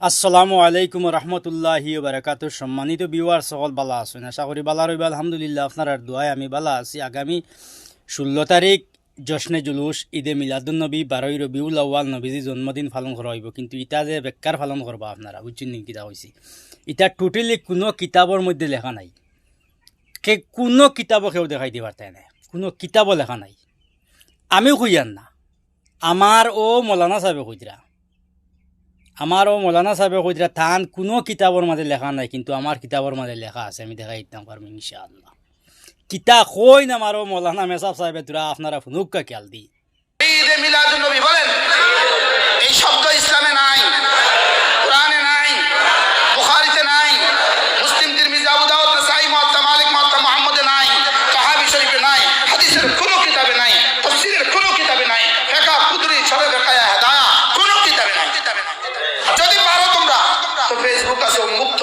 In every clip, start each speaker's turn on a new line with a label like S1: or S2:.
S1: আসসালামু আলাইকুম রহমতুল্লাহি বারাকাতু সম্মানিত বিওয়ার সকল বালা আছেন? আশা করি বালা রইবা আলহামদুলিল্লাহ, আপনার দোয়ায় আমি বালা আছি। আগামী ষোলো তারিখ জশ্নে জুলুস, ঈদে মিলাদুন্নবী, বারোই রবিউল আউ্বাল নবীজি জন্মদিন পালন করা হইব। কিন্তু ইটা যে বেকার পালন করবা আপনারা, বুঝছেন নি কিতা হয়েছে ইটা টোটালি কোনো কিতাবর মধ্যে লেখা নাই। কে কোনো কিতাবও কেউ দেখাই দিবার তাই নাই। কোনো কিতাবও লেখা নাই। আমিও কইয়ান না। আমার ও মৌলানা সাহেবে কইতরা আমার ও মৌলানা সাহেবে কইতরা তান কোনো কিতাবর মাঝে লেখা নাই, কিন্তু আমার কিতাবর মাঝে লেখা আছে, আমি দেখাই দিতাম পারব ইনশাআল্লাহ। কিতা কই না আমারও মৌলানা মেসাব সাহেবে তোরা আপনারা ফুনুক্কা খেয়াল দি।
S2: ঈদে নবী বলেন এই শব্দ ইসলামে নাই কোরআনে নাই বুখারীতে নাই মুসলিম তিরমিজি আবু দাউদ নাসাই মুয়াত্তা মালিক মুয়াত্তা মুহাম্মদে নাই তাহাবি শরীফে নাই হাদিসের কোনো কিতাবে নাই তাফসীরের কোনো কিতাবে নাই ফিকহ কুদরি শরহ ফিকায়া হেদায়া কোনো কিতাবে নাই যদি পারো তোমরা তো ফেসবুক আছে উন্মুক্ত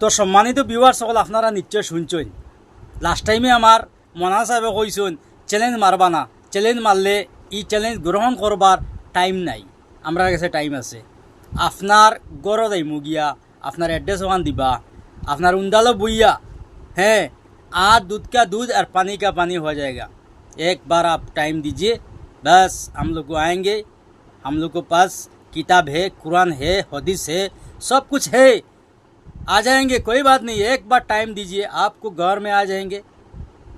S1: তো সম্মানিত বিওয়ার সকল আপনারা নিশ্চয় শুনছেন লাস্ট টাইমে আমার মনা সাহেবে কইসুন চ্যালেঞ্জ মারবা না চ্যালেঞ্জ মারলে ই চ্যালেঞ্জ গ্রহণ করবার টাইম নাই আমরা কাছে টাইম আছে আপনার গড় যাইমু গিয়া আপনার এড্রেস ওখান দিবা আপনার উন্দালো বইয়া হ্যাঁ आ दूध का दूध और पानी का पानी हो जाएगा एक बार आप टाइम दीजिए बस हम लोग को आएंगे हम लोग को पास किताब है कुरान है हदीस है सब कुछ है आ जाएँगे कोई बात नहीं एक बार टाइम दीजिए आपको घर में आ जाएँगे।